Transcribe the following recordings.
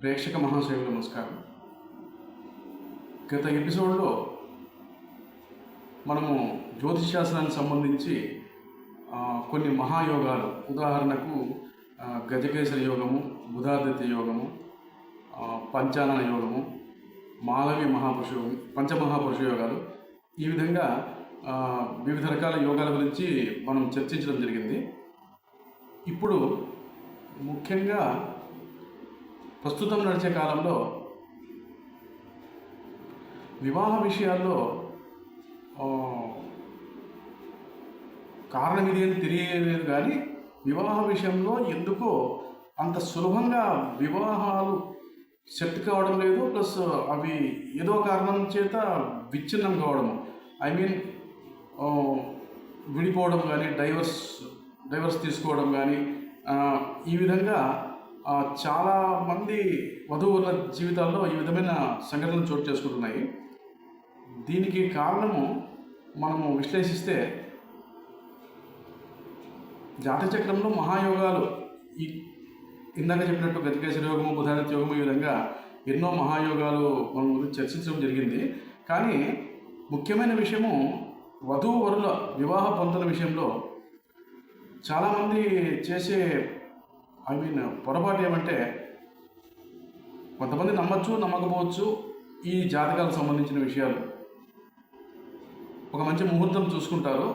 ప్రేక్షక మహాశయులు నమస్కారం. గత ఎపిసోడ్లో మనము జ్యోతిష్ శాస్త్రానికి సంబంధించి కొన్ని మహాయోగాలు. ఉదాహరణకు ఆ, యోగము బుధాదిత్య యోగము పంచానన యోగము మాలవి మహాపురుష యోగం పంచమహాపురుష యోగాలు. ఈ విధంగా వివిధ రకాల యోగాల గురించి మనం చర్చించడం జరిగింది. ఇప్పుడు ముఖ్యంగా ప్రస్తుతం నడిచే కాలంలో వివాహ విషయాల్లో కారణం ఇది అని తెలియలేదు కానీ వివాహ విషయంలో ఎందుకో అంత సులభంగా వివాహాలు సెట్ కావడం లేదు ప్లస్ అవి ఏదో కారణం చేత విచ్ఛిన్నం కావడము ఐ మీన్ విడిపోవడం కానీ డైవర్స్ డైవర్స్ తీసుకోవడం కానీ ఈ విధంగా చాలా మంది వధువుల జీవితాల్లో ఈ విధమైన సంఘటనలు చోటు చేసుకుంటున్నాయి. దీనికి కారణము మనము విశ్లేషిస్తే జాతచక్రంలో మహాయోగాలు ఈ ఇందాక చెప్పినట్టు గతికేశ్వర యోగము బుధాదిత్య యోగము ఈ విధంగా ఎన్నో మహాయోగాలు మనం చర్చించడం జరిగింది. కానీ ముఖ్యమైన విషయము వధువు వరుల వివాహ పొంతల విషయంలో చాలామంది చేసే ఐ మీన్ పొరపాటు ఏమంటే కొంతమంది నమ్మచ్చు నమ్మకపోవచ్చు ఈ జాతకాలకు సంబంధించిన విషయాలు. ఒక మంచి ముహూర్తం చూసుకుంటారు.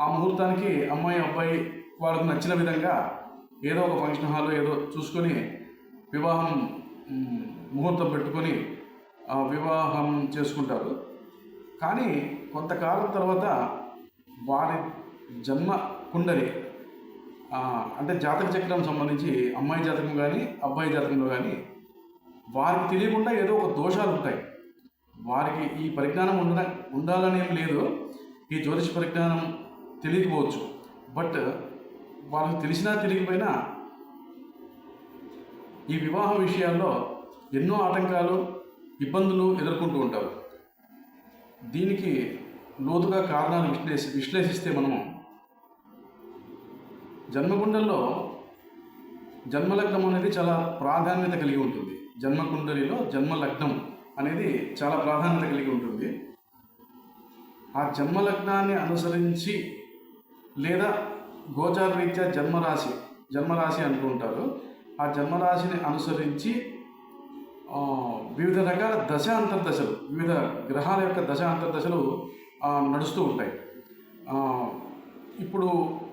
ఆ ముహూర్తానికి అమ్మాయి అబ్బాయి వాళ్ళకు నచ్చిన విధంగా ఏదో ఒక ఫంక్షన్ హాల్ ఏదో చూసుకొని వివాహం ముహూర్తం పెట్టుకొని వివాహం చేసుకుంటారు. కానీ కొంతకాలం తర్వాత వారి జన్మ కుండలి. అంటే జాతక చక్రం సంబంధించి అమ్మాయి జాతకం కానీ అబ్బాయి జాతకంలో కానీ వారికి తెలియకుండా ఏదో ఒక దోషాలు ఉంటాయి. వారికి ఈ పరిజ్ఞానం ఉండ ఉండాలనేం లేదు. ఈ జ్యోతిష పరిజ్ఞానం తెలియకపోవచ్చు. బట్ వాళ్ళకి తెలిసినా తెలియకపోయినా ఈ వివాహ విషయాల్లో ఎన్నో ఆటంకాలు ఇబ్బందులు ఎదుర్కొంటూ ఉంటారు. దీనికి లోతుగా కారణాలు విశ్లేషి విశ్లేషిస్తే మనము జన్మకుండల్లో జన్మలగ్నం అనేది చాలా ప్రాధాన్యత కలిగి ఉంటుంది. జన్మకుండలిలో జన్మలగ్నం అనేది చాలా ప్రాధాన్యత కలిగి ఉంటుంది. ఆ జన్మలగ్నాన్ని అనుసరించి లేదా గోచార రీత్యా జన్మరాశి జన్మరాశి అంటూ ఉంటారు. ఆ జన్మరాశిని అనుసరించి వివిధ రకాల దశ అంతర్దశలు వివిధ గ్రహాల యొక్క దశ అంతర్దశలు నడుస్తూ ఉంటాయి. ఇప్పుడు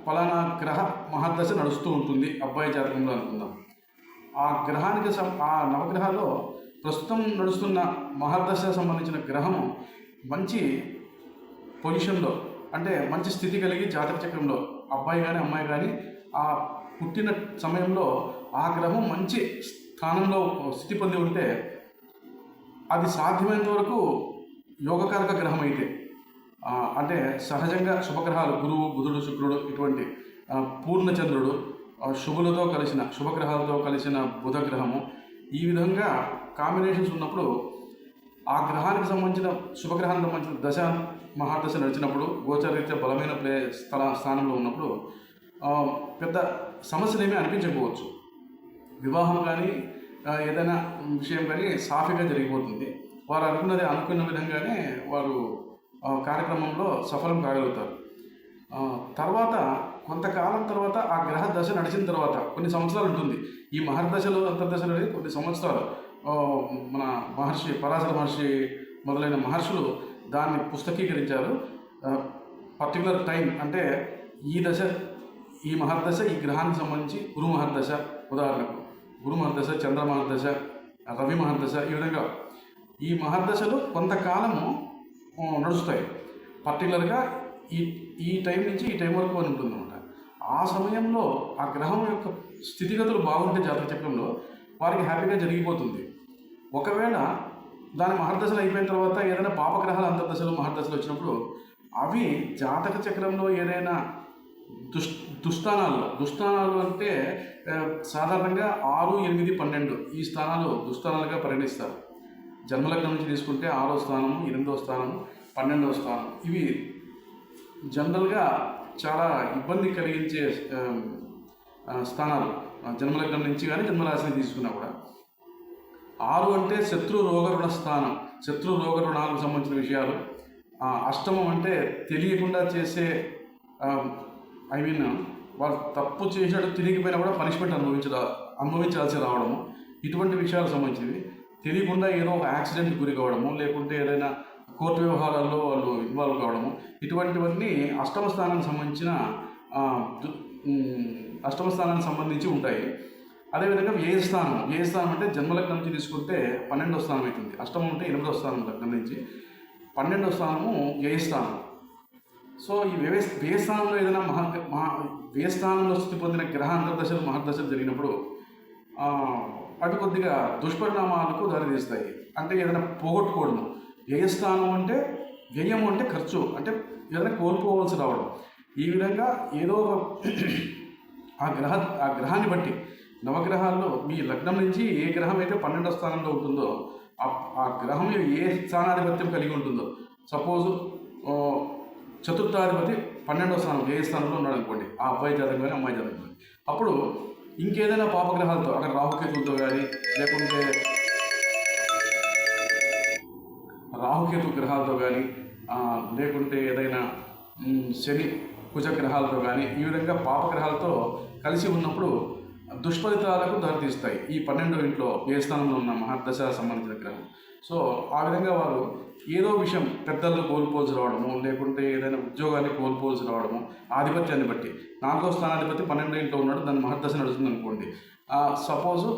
ఫలానా గ్రహ మహాదశ నడుస్తూ ఉంటుంది. అబ్బాయి జాతకంలో అనుకుందాం. ఆ గ్రహానికి సం ఆ నవగ్రహాల్లో ప్రస్తుతం నడుస్తున్న మహాదశ సంబంధించిన గ్రహము మంచి పొజిషన్లో అంటే మంచి స్థితి కలిగి జాతక చక్రంలో అబ్బాయి కానీ అమ్మాయి కానీ ఆ పుట్టిన సమయంలో ఆ గ్రహం మంచి స్థానంలో స్థితి పొంది ఉంటే అది సాధ్యమైనంత వరకు యోగకారక గ్రహం అయితే అంటే సహజంగా శుభగ్రహాలు గురువు బుధుడు శుక్రుడు ఇటువంటి పూర్ణచంద్రుడు శుభులతో కలిసిన శుభగ్రహాలతో కలిసిన బుధ గ్రహము ఈ విధంగా కాంబినేషన్స్ ఉన్నప్పుడు ఆ గ్రహానికి సంబంధించిన శుభగ్రహానికి సంబంధించిన దశ మహాదశ నడిచినప్పుడు గోచరరీత్యా బలమైన ప్లే స్థల స్థానంలో ఉన్నప్పుడు పెద్ద సమస్యలు ఏమీ అనిపించకపోవచ్చు. వివాహం కానీ ఏదైనా విషయం కానీ సాఫీగా జరిగిపోతుంది. వారు అనుకున్నది అనుకున్న విధంగానే వారు కార్యక్రమంలో సఫలం కాగలుగుతారు. తర్వాత కొంతకాలం తర్వాత ఆ గ్రహ దశ నడిచిన తర్వాత కొన్ని సంవత్సరాలు ఉంటుంది. ఈ మహర్దశలు అంతర్దశలు అనేది కొన్ని సంవత్సరాలు. మన మహర్షి పరాశర మహర్షి మొదలైన మహర్షులు దాన్ని పుస్తకీకరించారు. పర్టికులర్ టైం అంటే ఈ దశ ఈ మహర్దశ ఈ గ్రహానికి సంబంధించి గురు మహర్దశ ఉదాహరణకు. గురు మహర్దశ చంద్ర మహర్దశ రవి మహర్దశ ఈ విధంగా. ఈ మహర్దశలు కొంతకాలము నడుస్తాయి. పర్టికులర్గా ఈ ఈ టైం నుంచి ఈ టైం వరకు అని ఉంటుందన్నమాట. ఆ సమయంలో ఆ గ్రహం యొక్క స్థితిగతులు బాగుంటే జాతక చక్రంలో వారికి హ్యాపీగా జరిగిపోతుంది. ఒకవేళ దాని మహర్దశలు అయిపోయిన తర్వాత ఏదైనా పాపగ్రహాలు అంతర్దశలు మహర్దశలు వచ్చినప్పుడు అవి జాతక చక్రంలో ఏదైనా దుష్ దుస్థానాలు దుస్థానాలు అంటే సాధారణంగా ఆరు ఎనిమిది పన్నెండు ఈ స్థానాలు దుస్థానాలుగా పరిగణిస్తారు. జన్మలగ్నం నుంచి తీసుకుంటే ఆరో స్థానము ఎనిమిదో స్థానము పన్నెండవ స్థానం. ఇవి జనరల్గా చాలా ఇబ్బంది కలిగించే స్థానాలు. జన్మలగ్నం నుంచి కానీ జన్మరాశిని తీసుకున్నా కూడా. ఆరు అంటే శత్రు రోగరుణ స్థానం. శత్రు రోగరుణాలకు సంబంధించిన విషయాలు. అష్టమం అంటే తెలియకుండా చేసే ఐ మీన్ వాళ్ళు తప్పు చేసినట్టు తిరిగిపోయినా కూడా పనిష్మెంట్ అనుభవించడా అనుభవించాల్సి రావడము. ఇటువంటి విషయాలకు సంబంధించినవి. తెలియకుండా ఏదో ఒక యాక్సిడెంట్ గురి కావడము లేకుంటే ఏదైనా కోర్టు వ్యవహారాల్లో వాళ్ళు ఇన్వాల్వ్ కావడము ఇటువంటివన్నీ అష్టమ స్థానానికి సంబంధించిన అష్టమ స్థానానికి సంబంధించి ఉంటాయి. అదేవిధంగా ఏ స్థానం ఏ స్థానం అంటే జన్మలగ్నం నుంచి తీసుకుంటే పన్నెండో స్థానం అవుతుంది. అష్టమం అంటే ఎనిమిదో స్థానం లగ్నం నుంచి పన్నెండవ స్థానము వ్యయ స్థానం. సో ఈ వ్యయ స్థానంలో ఏదైనా మహా మహా వ్యయస్థానంలో స్థితి పొందిన గ్రహ అంతర్దశలు మహర్దశలు జరిగినప్పుడు అవి కొద్దిగా దుష్పరిణామాలకు దారితీస్తాయి. అంటే ఏదైనా పోగొట్టుకోవడం వ్యయస్థానం అంటే వ్యయం అంటే ఖర్చు. అంటే ఏదైనా కోల్పోవలసి రావడం. ఈ విధంగా ఏదో ఒక ఆ గ్రహ ఆ గ్రహాన్ని బట్టి నవగ్రహాల్లో మీ లగ్నం నుంచి ఏ గ్రహం అయితే పన్నెండో స్థానంలో ఉంటుందో ఆ ఆ గ్రహం ఏ స్థానాధిపత్యం కలిగి ఉంటుందో సపోజ్ చతుర్థాధిపతి పన్నెండో స్థానం ఏ స్థానంలో ఉన్నాడు అనుకోండి ఆ అబ్బాయి జాతకం కానీ అమ్మాయి జాతకం కానీ. అప్పుడు ఇంకేదైనా పాపగ్రహాలతో అక్కడ రాహుకేతులతో కానీ లేకుంటే రాహుకేతు గ్రహాలతో కానీ లేకుంటే ఏదైనా శని కుజగ్రహాలతో కానీ ఈ విధంగా పాపగ్రహాలతో కలిసి ఉన్నప్పుడు దుష్ఫలితాలకు దారితీస్తాయి. ఈ పన్నెండో ఇంట్లో ఏ స్థానంలో ఉన్న మహర్దశ సంబంధించిన గ్రహం. సో ఆ విధంగా వారు ఏదో విషయం పెద్దలు కోల్పోల్సి రావడము లేకుంటే ఏదైనా ఉద్యోగాన్ని కోల్పోల్సి రావడము ఆధిపత్యాన్ని బట్టి. నాలుగో స్థానాధిపతి పన్నెండు ఇంట్లో ఉన్నాడు దాని మహర్దశ నడుస్తుంది అనుకోండి. సపోజు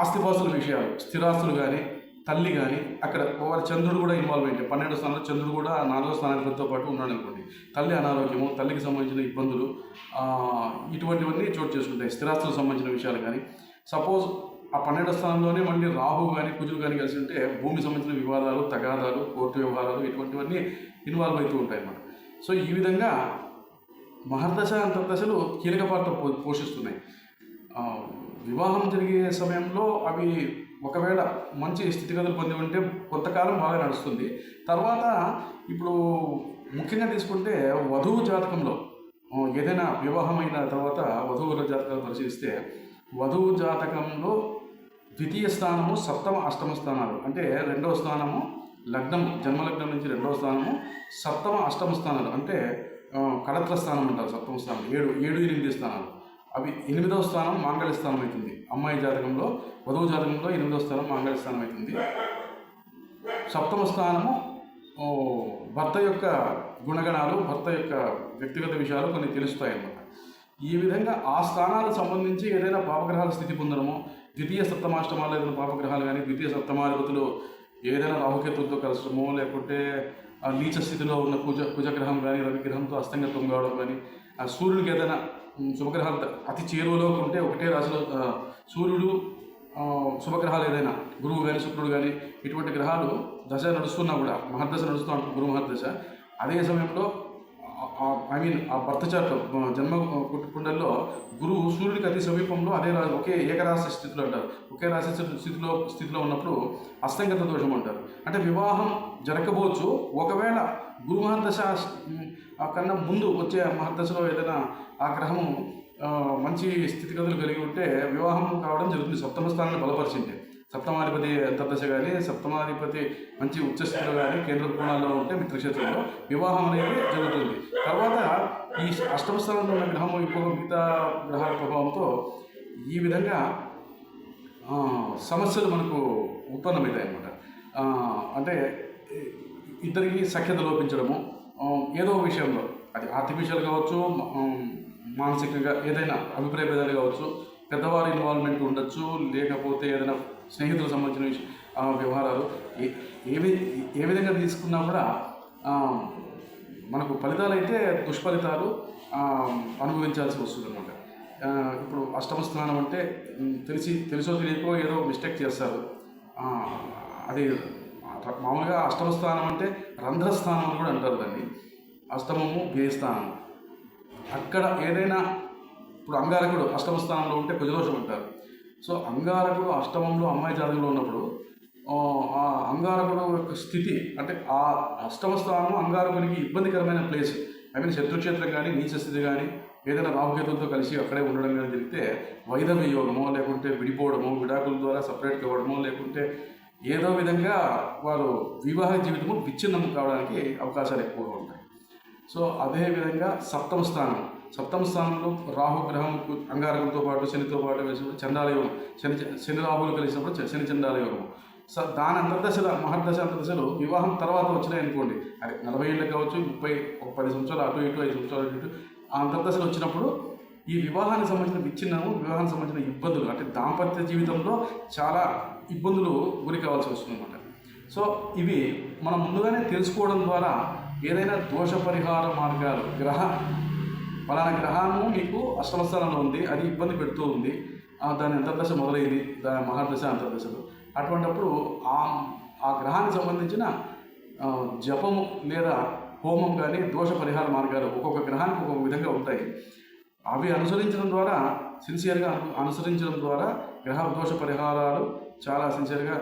ఆస్తిపాస్తుల విషయాలు స్థిరాస్తులు కానీ తల్లి కానీ అక్కడ వారి చంద్రుడు కూడా ఇన్వాల్వ్ అయింది పన్నెండు స్థానంలో చంద్రుడు కూడా నాలుగో స్థానాధిపతితో పాటు ఉన్నాడు అనుకోండి. తల్లి అనారోగ్యము తల్లికి సంబంధించిన ఇబ్బందులు ఇటువంటివన్నీ చోటు చేసుకుంటాయి స్థిరాస్తులకు సంబంధించిన విషయాలు కానీ సపోజ్ ఆ పన్నెండు స్థానంలోనే మళ్ళీ రాహు కానీ కుజులు కానీ కలిసి ఉంటే భూమి సంబంధించిన వివాదాలు తగాదాలు కోర్టు వ్యవహారాలు ఇటువంటివన్నీ ఇన్వాల్వ్ అవుతూ ఉంటాయి అన్నమాట. సో ఈ విధంగా మహర్దశ అంతర్దశలు కీలక పాత్ర పో పోషిస్తున్నాయి. వివాహం జరిగే సమయంలో అవి ఒకవేళ మంచి స్థితిగతులు పొంది ఉంటే కొంతకాలం బాగా నడుస్తుంది. తర్వాత ఇప్పుడు ముఖ్యంగా తీసుకుంటే వధువు జాతకంలో ఏదైనా వివాహమైన తర్వాత వధువుల జాతకాలు పరిశీలిస్తే వధువు జాతకంలో ద్వితీయ స్థానము సప్తమ అష్టమ స్థానాలు అంటే రెండవ స్థానము లగ్నం జన్మలగ్నం నుంచి రెండవ స్థానము సప్తమ అష్టమ స్థానాలు అంటే ఆ, కళత్ర స్థానం అంటారు సప్తమ స్థానం ఏడు ఏడు ఎనిమిది స్థానాలు అవి ఎనిమిదవ స్థానం మాంగళ్య స్థానం అవుతుంది. అమ్మాయి జాతకంలో వధువు జాతకంలో ఎనిమిదవ స్థానం మాంగళ్య స్థానం అవుతుంది. సప్తమ స్థానము భర్త యొక్క గుణగణాలు భర్త యొక్క వ్యక్తిగత విషయాలు కొన్ని తెలుస్తాయి అన్నమాట ఈ విధంగా ఆ స్థానాలకు సంబంధించి ఏదైనా పాపగ్రహాల స్థితి పొందడము ద్వితీయ సప్తమాష్టమాలు ఏదైనా పాపగ్రహాలు కానీ ద్వితీయ సప్తమాధిపతులు ఏదైనా రాహుకేతులతో కలసడము లేకుంటే ఆ నీచ స్థితిలో ఉన్న కుజ కుజగ్రహం కానీ రవిగ్రహంతో అస్తంగత్వం కావడం కానీ ఆ సూర్యుడికి ఏదైనా శుభగ్రహాలు అతి చేరువలో ఉంటే ఒకటే రాశిలో సూర్యుడు శుభగ్రహాలు ఏదైనా గురువు కానీ శుక్రుడు కానీ ఇటువంటి గ్రహాలు దశ నడుస్తున్నా కూడా మహర్దశ నడుస్తూ ఉంటుంది గురు మహర్దశ అదే సమయంలో ఐ మీన్ ఆ భర్త చార్ట్ జన్మ కుండల్లో గురువు సూర్యుడికి అతి సమీపంలో అదే రా ఒకే ఏకరాశి స్థితిలో అంటారు ఒకే రాశి స్థితిలో స్థితిలో ఉన్నప్పుడు అస్తంగత దోషం అంటారు అంటే వివాహం జరగకపోవచ్చు. ఒకవేళ గురు మహర్దశ ఆ కన్నా ముందు వచ్చే మహర్దశలో ఏదైనా ఆ గ్రహము మంచి స్థితిగతులు కలిగి ఉంటే వివాహం కావడం జరుగుతుంది. సప్తమ స్థానాన్ని బలపరిచింది సప్తమాధిపతి అంతర్దశ కానీ సప్తమాధిపతి మంచి ఉచ్చస్థితిలో కానీ కేంద్ర కోణాల్లో ఉంటే మిత్రక్షేత్రంలో వివాహం అనేది జరుగుతుంది. తర్వాత ఈ అష్టమ స్థానంలో ఉన్న గ్రహము ఇప్పుడు మిగతా గ్రహాల ప్రభావంతో ఈ విధంగా సమస్యలు మనకు ఉత్పన్నమవుతాయి అన్నమాట అంటే ఇద్దరికి సఖ్యత లోపించడము ఏదో విషయంలో. అది ఆర్టిఫిషియల్ కావచ్చు మానసికంగా ఏదైనా అభిప్రాయ భేదాలు కావచ్చు పెద్దవారి ఇన్వాల్వ్మెంట్ ఉండొచ్చు లేకపోతే ఏదైనా స్నేహితులకు సంబంధించిన వ్యవహారాలు. ఏ ఏ విధంగా తీసుకున్నా కూడా మనకు ఫలితాలు అయితే దుష్ఫలితాలు అనుభవించాల్సి వస్తుంది అనమాట ఇప్పుడు అష్టమ స్థానం అంటే తెలిసి తెలుసో తెలియకో ఏదో మిస్టేక్ చేస్తారు. అది మామూలుగా అష్టమ స్థానం అంటే రంధ్రస్థానం అని కూడా అంటారు దాన్ని. అష్టమము వ్యయస్థానం అక్కడ ఏదైనా ఇప్పుడు అంగారకుడు అష్టమ స్థానంలో ఉంటే కుజదోషం అంటారు. సో అంగారకుడు అష్టమంలో అమ్మాయి జాతకంలో ఉన్నప్పుడు ఆ, అంగారకుడు యొక్క స్థితి అంటే ఆ అష్టమ స్థానం అంగారకుడికి ఇబ్బందికరమైన ప్లేస్ ఐ మీన్ శత్రుక్షేత్రం కానీ నీచ స్థితి కానీ ఏదైనా రాహుకేతులతో కలిసి అక్కడే ఉండడం కానీ జరిగితే వైధవ్య యోగమో లేకుంటే విడిపోవడమో విడాకుల ద్వారా సపరేట్ కావడమో లేకుంటే ఏదో విధంగా వారు వివాహ జీవితము విచ్ఛిన్నం కావడానికి అవకాశాలు ఎక్కువగా ఉంటాయి. సో అదే విధంగా సప్తమ స్థానం సప్తమ స్థానంలో రాహు గ్రహం అంగారకంతో పాటు శనితో పాటు వేసినప్పుడు చండాల శని శని రాహులు కలిసినప్పుడు శని చండాల సో దాని అంతర్దశల మహర్దశ అంతర్దశలు వివాహం తర్వాత వచ్చినాయి అనుకోండి అది నలభై ఏళ్ళు కావచ్చు ముప్పై ఒక పది సంవత్సరాలు అటు ఇటు ఐదు సంవత్సరాలు అటు ఇటు ఆ అంతర్దశలు వచ్చినప్పుడు ఈ వివాహానికి సంబంధించిన విచ్ఛిన్నము వివాహానికి సంబంధించిన ఇబ్బందులు అంటే దాంపత్య జీవితంలో చాలా ఇబ్బందులు గురి కావాల్సి వస్తుందన్నమాట. సో ఇవి మనం ముందుగానే తెలుసుకోవడం ద్వారా ఏదైనా దోష పరిహార మార్గాలు గ్రహ పలానా గ్రహము మీకు అష్టమస్థానంలో ఉంది అది ఇబ్బంది పెడుతూ ఉంది. దాని అంతర్దశ మొదలైంది దాని మహాదశ అంతర్దశలు. అటువంటప్పుడు ఆ ఆ గ్రహానికి సంబంధించిన జపము లేదా హోమం కానీ దోష పరిహార మార్గాలు ఒక్కొక్క గ్రహానికి ఒక్కొక్క విధంగా ఉంటాయి. అవి అనుసరించడం ద్వారా సిన్సియర్గా అనుసరించడం ద్వారా గ్రహ దోష పరిహారాలు చాలా సిన్సియర్గా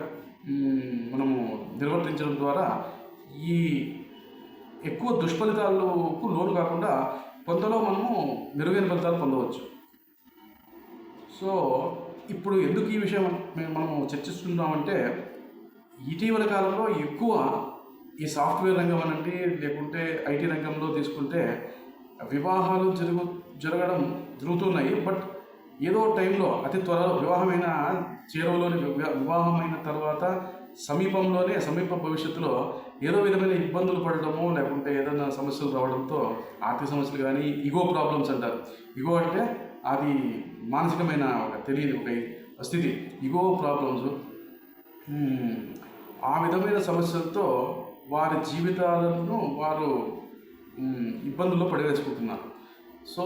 మనము నిర్వర్తించడం ద్వారా ఈ ఎక్కువ దుష్ఫలితాలకు లోను కాకుండా కొంతలో మనము మెరుగైన ఫలితాలు పొందవచ్చు. సో ఇప్పుడు ఎందుకు ఈ విషయం మేము మనము చర్చిస్తున్నామంటే ఇటీవల కాలంలో ఎక్కువ ఈ సాఫ్ట్వేర్ రంగం అనండి లేకుంటే ఐటీ రంగంలో తీసుకుంటే వివాహాలు జరుగు జరగడం జరుగుతున్నాయి. బట్ ఏదో టైంలో అతి త్వరలో వివాహమైన చేరువలోని వివాహమైన తర్వాత సమీపంలోనే సమీప భవిష్యత్తులో ఏదో విధమైన ఇబ్బందులు పడటము లేకుంటే ఏదైనా సమస్యలు రావడంతో ఆర్థిక సమస్యలు కానీ ఇగో ప్రాబ్లమ్స్ అంటారు. ఇగో అంటే అది మానసికమైన ఒక తెలియని ఒక స్థితి. ఇగో ప్రాబ్లమ్స్ ఆ విధమైన సమస్యలతో వారి జీవితాలను వారు ఇబ్బందుల్లో పడవేసుకుంటున్నారు. సో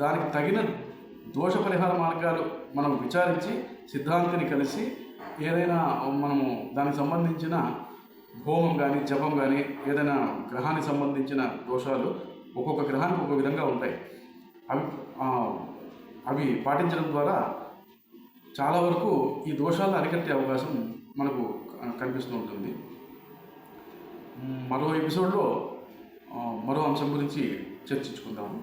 దానికి తగిన దోష పరిహార మార్గాలు మనం విచారించి సిద్ధాంతిని కలిసి ఏదైనా మనము దానికి సంబంధించిన హోమం కానీ జపం కానీ ఏదైనా గ్రహానికి సంబంధించిన దోషాలు ఒక్కొక్క గ్రహానికి ఒక్కొక్క విధంగా ఉంటాయి. అవి అవి పాటించడం ద్వారా చాలా వరకు ఈ దోషాలను అరికట్టే అవకాశం మనకు కనిపిస్తూ ఉంటుంది. మరో ఎపిసోడ్లో మరో అంశం గురించి చర్చించుకుందాము.